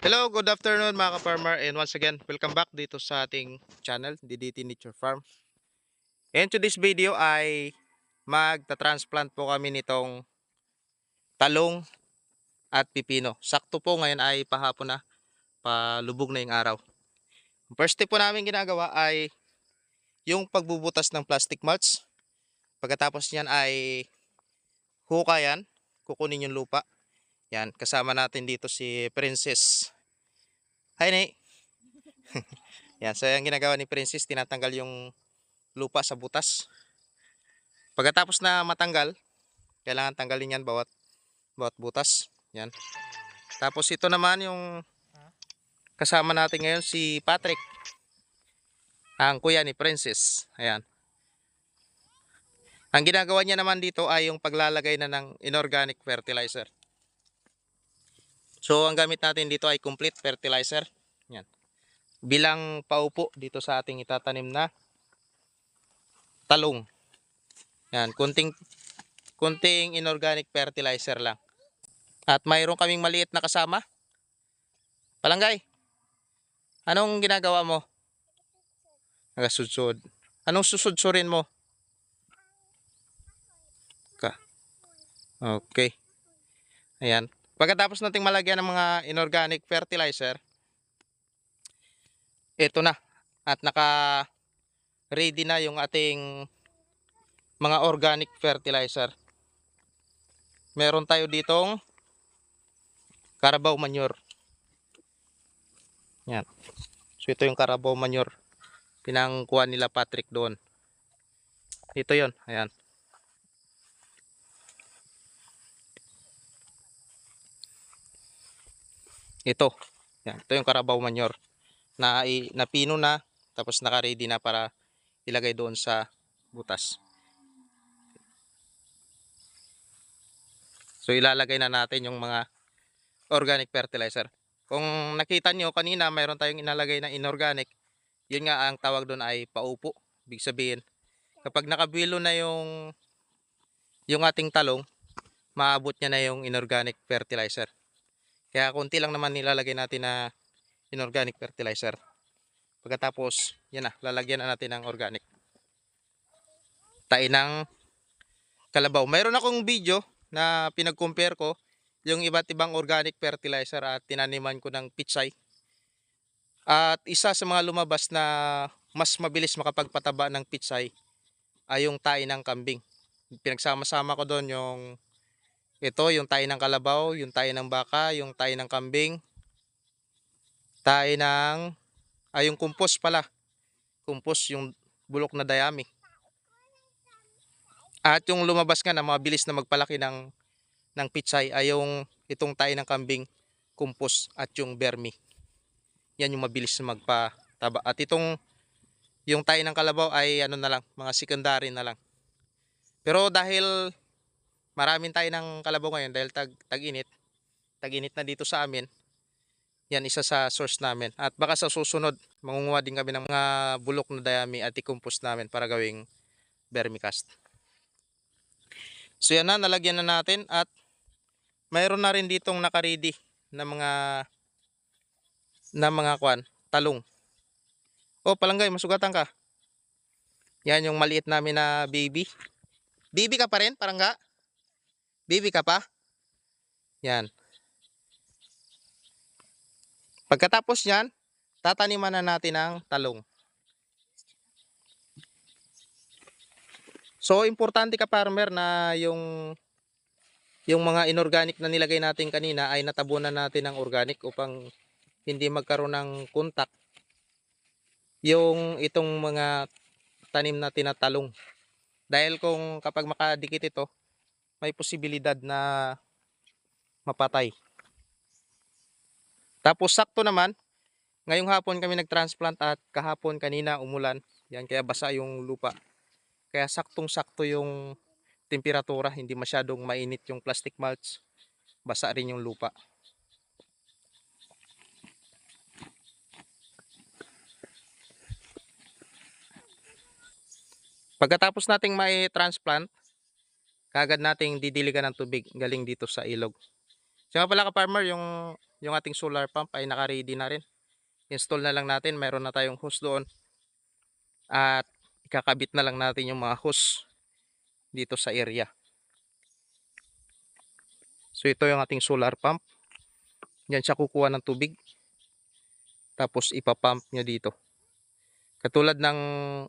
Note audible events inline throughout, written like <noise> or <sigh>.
Hello, good afternoon mga ka-farmer and once again, welcome back dito sa ating channel, DDT Nature Farm. And to this video ay magta-transplant po kami nitong talong at pipino. Sakto po ngayon ay pahapon na, palubog na yung araw. First step po namin ginagawa ay yung pagbubutas ng plastic mulch. Pagkatapos niyan ay hukayan, kukunin yung lupa. Yan, kasama natin dito si Princess. Hi, Nay. <laughs> Yan, so yung ginagawa ni Princess, tinatanggal yung lupa sa butas. Pagkatapos na matanggal, kailangan tanggalin yan bawat, bawat butas. Yan. Tapos ito naman yung kasama natin ngayon si Patrick. Ang kuya ni Princess. Ayan. Ang ginagawa niya naman dito ay yung paglalagay na ng inorganic fertilizer. So ang gamit natin dito ay complete fertilizer. Yan. Bilang paupo dito sa ating itatanim na talong. Yan, kunting kunting inorganic fertilizer lang. At mayroon kaming maliit na kasama. Palangay. Anong ginagawa mo? Nagasudsod. Anong susudsurin mo? Ka. Okay. Ayan. Pagkatapos nating malagyan ng mga inorganic fertilizer, ito na. At naka ready na yung ating mga organic fertilizer. Meron tayo ditong Carabao manure. Yan. So ito yung Carabao manure. Pinangkuha nila Patrick doon. Ito yon Ayan. Ito. Yan. Ito yung Carabao manure. Na, napino na. Tapos naka-ready na para ilagay doon sa butas. So ilalagay na natin yung mga organic fertilizer. Kung nakita nyo kanina mayroon tayong inalagay na inorganic. Yun nga ang tawag doon ay paupo. Big sabihin, kapag nakabilo na yung yung ating talong, maabot niya na yung inorganic fertilizer. Kaya konti lang naman nilalagay natin na inorganic fertilizer. Pagkatapos, yan na, lalagyan na natin ng organic. Tain ng kalabaw. Mayroon akong video na pinag-compare ko yung iba't ibang organic fertilizer at tinaniman ko ng pitsay. At isa sa mga lumabas na mas mabilis makapagpataba ng pitsay ay yung tae ng kambing. Pinagsama-sama ko doon yung ito, yung tae ng kalabaw, yung tae ng baka, yung tae ng kambing, tae ng, ay yung compost pala. Compost yung bulok na dayami. At yung lumabas nga na mabilis na magpalaki ng, ng pitsay ay yung itong tae ng kambing, compost at yung vermi. Yan yung mabilis na magpataba. At itong yung tae ng kalabaw ay ano na lang, mga secondary na lang. Pero dahil maraming tayo ng kalabaw ngayon dahil tag, tag-init. Tag-init na dito sa amin. Yan isa sa source namin. At baka sa susunod, mangunguha din kami ng mga bulok na dayami at i-compost namin para gawing vermicast. So yan na, nalagyan na natin at mayroon na rin ditong nakaready na mga na mga kwan, talong. Oh, palanggay, masugatan ka. Yan yung maliit namin na baby. Baby ka pa rin, parang ga? Baby ka pa? Yan. Pagkatapos yan, tataniman na natin ang talong. So, importante ka farmer na yung yung mga inorganic na nilagay natin kanina ay natabunan natin ng organic upang hindi magkaroon ng contact yung itong mga tanim na tinatalong. Dahil kung kapag makadikit ito, may posibilidad na mapatay. Tapos sakto naman, ngayong hapon kami nag-transplant at kahapon kanina umulan. Yan kaya basa yung lupa. Kaya saktong-sakto yung temperatura, hindi masyadong mainit yung plastic mulch. Basa rin yung lupa. Pagkatapos nating may transplant, kagad nating didiligan ng tubig galing dito sa ilog. Siya pala ka farmer, yung yung ating solar pump ay naka-ready na rin. Install na lang natin, mayroon na tayong hose doon. At ikakabit na lang natin yung mga hose dito sa area. So ito yung ating solar pump. Yan siya kukuha ng tubig. Tapos ipapump niya dito. Katulad ng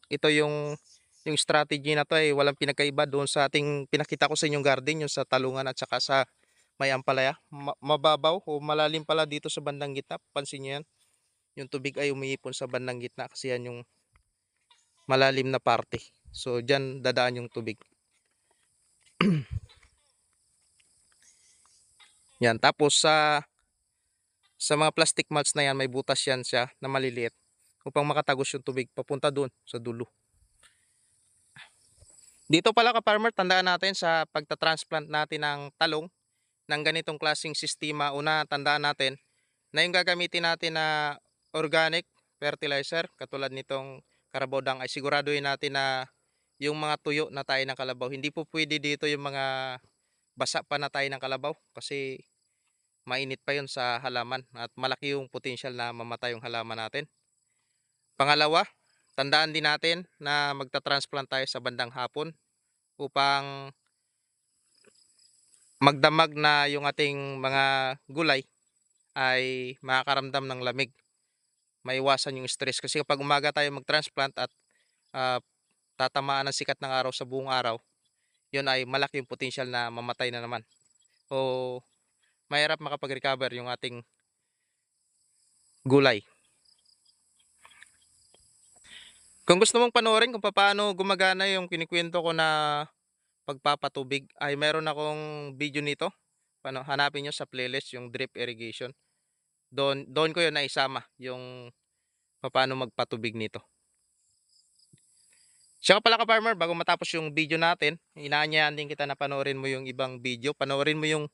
ito yung yung strategy na to ay walang pinagkaiba doon sa ating pinakita ko sa inyong garden yung sa talungan at saka sa may ampalaya. Ma- mababaw o malalim pala dito sa bandang gitna. Pansin niyo yan. Yung tubig ay umiipon sa bandang gitna kasi yan yung malalim na parte. So diyan dadaan yung tubig. <clears throat> yan tapos sa sa mga plastic mulch na yan may butas yan siya na maliliit upang makatagos yung tubig papunta doon sa dulo. Dito pala ka farmer, tandaan natin sa pagta-transplant natin ng talong ng ganitong klaseng sistema, una tandaan natin na yung gagamitin natin na organic fertilizer katulad nitong karabodang ay siguraduhin natin na yung mga tuyo na tayo ng kalabaw. Hindi po pwede dito yung mga basa pa na tayo ng kalabaw kasi mainit pa yun sa halaman at malaki yung potential na mamatay yung halaman natin. Pangalawa, tandaan din natin na magta-transplant tayo sa bandang hapon upang magdamag na yung ating mga gulay ay makakaramdam ng lamig. Maiwasan yung stress kasi kapag umaga tayo mag-transplant at ah, tatamaan ng sikat ng araw sa buong araw, yun ay malaki yung potential na mamatay na naman. O mahirap makapag-recover yung ating gulay. Kung gusto mong panoorin kung paano gumagana yung kinikwento ko na pagpapatubig ay meron akong video nito. Paano hanapin nyo sa playlist yung drip irrigation. Doon doon ko yun naisama yung paano magpatubig nito. Siya pala ka farmer bago matapos yung video natin, inaanyahan din kita na panoorin mo yung ibang video. Panoorin mo yung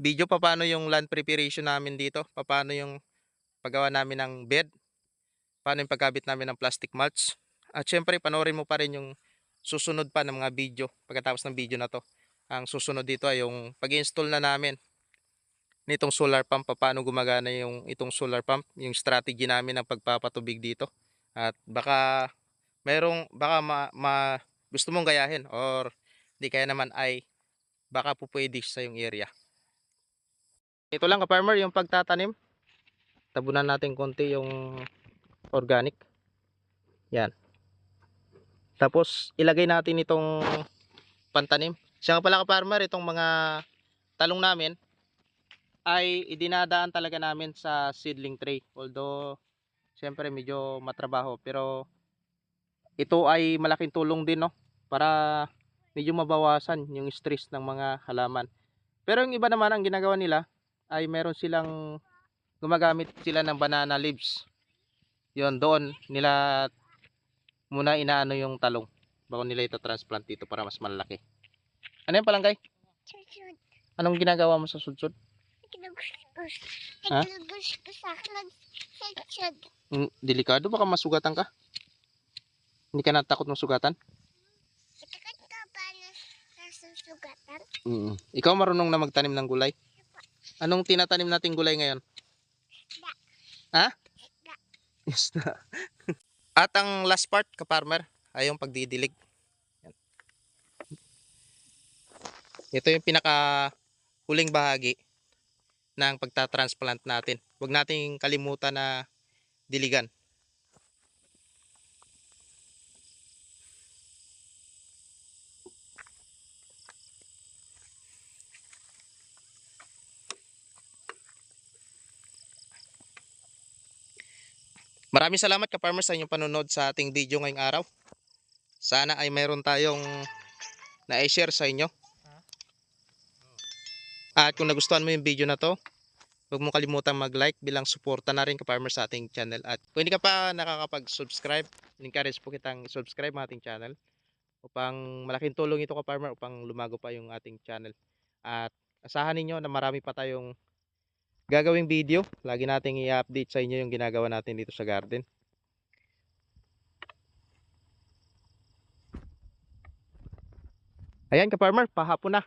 video paano yung land preparation namin dito, paano yung paggawa namin ng bed, paano yung pagkabit namin ng plastic mulch. At syempre, panoorin mo pa rin yung susunod pa ng mga video pagkatapos ng video na to. Ang susunod dito ay yung pag-install na namin nitong solar pump, paano gumagana yung itong solar pump, yung strategy namin ng pagpapatubig dito. At baka merong, baka ma, ma- gusto mong gayahin or di kaya naman ay baka po sa yung area. Ito lang ka-farmer, yung pagtatanim. Tabunan natin konti yung organic. Yan. Tapos ilagay natin itong pantanim. Siya nga pala ka-farmer, itong mga talong namin ay idinadaan talaga namin sa seedling tray. Although siyempre medyo matrabaho pero ito ay malaking tulong din no para medyo mabawasan yung stress ng mga halaman. Pero yung iba naman ang ginagawa nila ay meron silang gumagamit sila ng banana leaves. Yon doon nila muna inaano yung talong bago nila ito transplant dito para mas malaki. Ano yan palangkay? Susud. Anong ginagawa mo sa sudsud? Susud. Mm, delikado baka masugatan ka. Hindi ka natakot masugatan? Itakat ka ba na nasusugatan? Mm. Ikaw marunong na magtanim ng gulay? Anong tinatanim nating gulay ngayon? Ha? Isda. Isda. At ang last part, ka-farmer, ay yung pagdidilig. Yan. Ito yung pinaka huling bahagi ng pagta-transplant natin. Huwag nating kalimutan na diligan. Maraming salamat ka-farmers sa inyong panonood sa ating video ngayong araw. Sana ay mayroon tayong na-share sa inyo. At kung nagustuhan mo yung video na to, huwag mo kalimutan mag-like bilang suporta na rin ka-farmers sa ating channel. At kung hindi ka pa nakakapag-subscribe, encourage po kitang subscribe sa ating channel upang malaking tulong ito ka-farmer upang lumago pa yung ating channel. At asahan ninyo na marami pa tayong gagawing video. Lagi nating i-update sa inyo yung ginagawa natin dito sa garden. Ayan ka farmer, pahapon na.